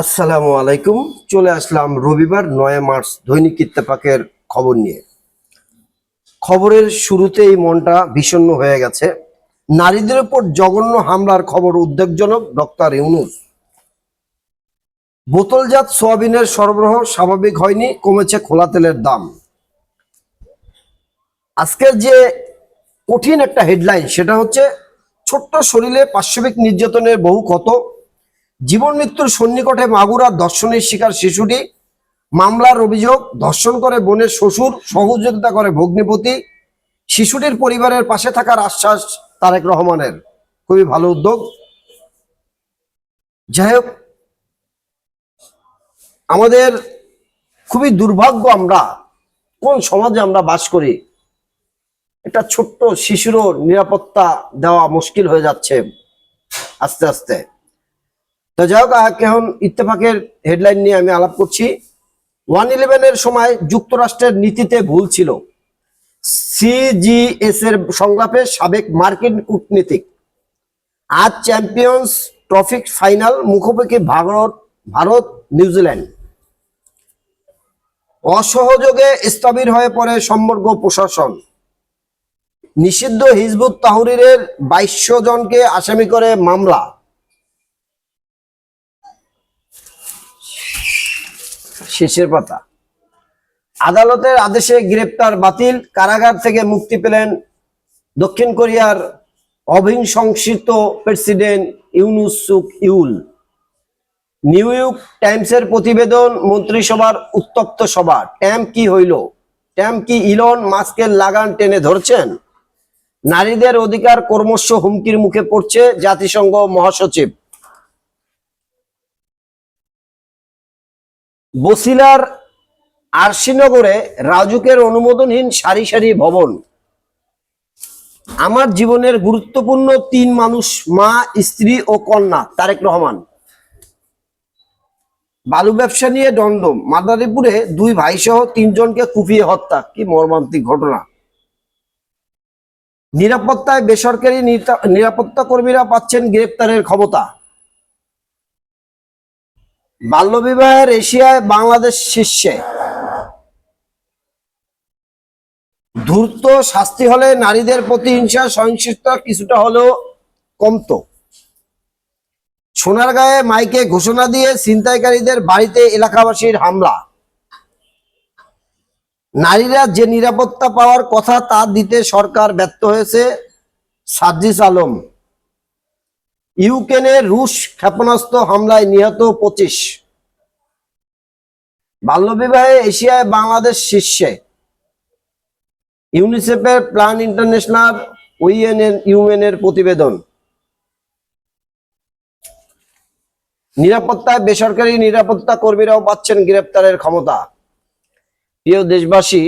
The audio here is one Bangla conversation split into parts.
আসসালামু আলাইকুম। চলে আসলাম রবিবার, নয় মার্চ, দৈনিক ইত্তেফাকের খবর নিয়ে। খবরের শুরুতেই মনটা বিষণ্ণ হয়ে গেছে। নারীদের উপর জঘন্য হামলার খবর উদ্বেগজনক, ডক্টর ইউনুস। বোতলজাত সোয়াবিনের সরবরাহ স্বাভাবিক হয়নি, কমেছে খোলা তেলের দাম। আজকের যে কঠিন একটা হেডলাইন, সেটা হচ্ছে ছোট্ট শরীরে পার্শ্ববিক নির্যাতনের বহু ক্ষত জীবন মৃত্যুর সন্নিকটে মাগুরার ধর্ষণের শিকার শিশুটি। মামলার অভিযোগ, ধর্ষণ করে বোনের শ্বশুর, সহযোগিতা করে ভগ্নিপতি। শিশুটির পরিবারের পাশে থাকার আশ্বাস তারেক রহমানের। খুবই ভালো উদ্যোগ। যাই হোক, আমাদের খুবই দুর্ভাগ্য আমরা, কোন সমাজে আমরা বাস করি। একটা ছোট্ট শিশুরও নিরাপত্তা দেওয়া মুশকিল হয়ে যাচ্ছে আস্তে আস্তে। তো যাই হোক এখন ইত্তেফাকের হেডলাইন নিয়ে আমি আলাপ করছি। ওয়ান ইলেভেনের সময় যুক্তরাষ্ট্রের নীতিতে ভুল ছিল। সিজিএস এর সংলাপে সাবেক মার্কিন কূটনীতিক। আজ চ্যাম্পিয়ন্স ট্রফি ফাইনাল মুখোমুখি ভারত ভারত, নিউজিল্যান্ড। অসহযোগে স্থবির হয়ে পড়ে সমগ্র প্রশাসন। নিষিদ্ধ হিজবুত তাহরিরের বাইশশো জনকে আসামি করে মামলা। শেষের পাতা। আদালতের আদেশে গ্রেপ্তার বাতিল, কারাগার থেকে মুক্তি পেলেন দক্ষিণ কোরিয়ার অভিংসংসিত president Yoon Suk Yeol. New York টাইমসের প্রতিবেদন, মন্ত্রিসভার উত্তপ্ত সভা ট্যাম কি হইল? ট্যাম কি ইলন মাস্কের লাগান টেনে ধরছেন? নারীদের অধিকার কর্মস্য হুমকির মুখে পড়ছে জাতিসংঘ মহাসচিব। বসিলার আরশিনগরে রাজুকের অনুমোদনহীন সারি সারি ভবন। আমার জীবনের গুরুত্বপূর্ণ তিন মানুষ, মা, স্ত্রী ও কন্যা, তারেক রহমান। বালু ব্যবসা নিয়ে দণ্ড মাদারীপুরে দুই ভাই সহ তিনজনকে কুপিয়ে হত্যা। কি মর্মান্তিক ঘটনা। নিরাপত্তায় বেসরকারি নিরাপত্তা কর্মীরা পাচ্ছেন গ্রেপ্তারের ক্ষমতা। বাল্যবিবাহের এশিয়ায় বাংলাদেশ শীর্ষে। ধূর্ত শাস্তি হলে নারীদের প্রতিহিংসা সহিংসতা কিছুটা হলেও কমতো। সোনারগাঁয়ে মাইকে ঘোষণা দিয়ে ছিনতাইকারীদের বাড়িতে এলাকাবাসীর হামলা। নারীরা যে নিরাপত্তা পাওয়ার কথা তা দিতে সরকার ব্যর্থ হয়েছে সাজ্জিস আলম। ইউক্রেনে রুশ ক্ষেপণাস্ত্র হামলায় নিহত পঁচিশ। বাল্যবিবাহে এশিয়ায় বাংলাদেশ শীর্ষে। ইউনিসেফের প্ল্যান ইন্টারন্যাশনাল উইএনএন ইউএনের প্রতিবেদন। নিরাপত্তায় বেসরকারি নিরাপত্তা কর্মীরাও পাচ্ছেন গ্রেপ্তারের ক্ষমতা। প্রিয় দেশবাসী,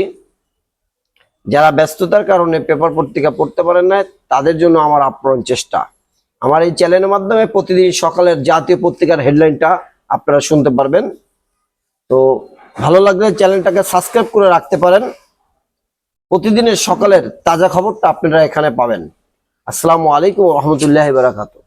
যারা ব্যস্ততার কারণে পেপার পত্রিকা পড়তে পারেন না তাদের জন্য আমার আপ্রাণ চেষ্টা। আমার এই চ্যানেলের মাধ্যমে প্রতিদিন সকালের জাতীয় পত্রিকার হেডলাইনটা আপনারা শুনতে পারবেন। তো ভালো লাগলে চ্যানেলটাকে সাবস্ক্রাইব করে রাখতে পারেন। প্রতিদিনের সকালের তাজা খবরটা আপনারা এখানে পাবেন। আসসালামু আলাইকুম রহমতুল্লাহ বারাকাতু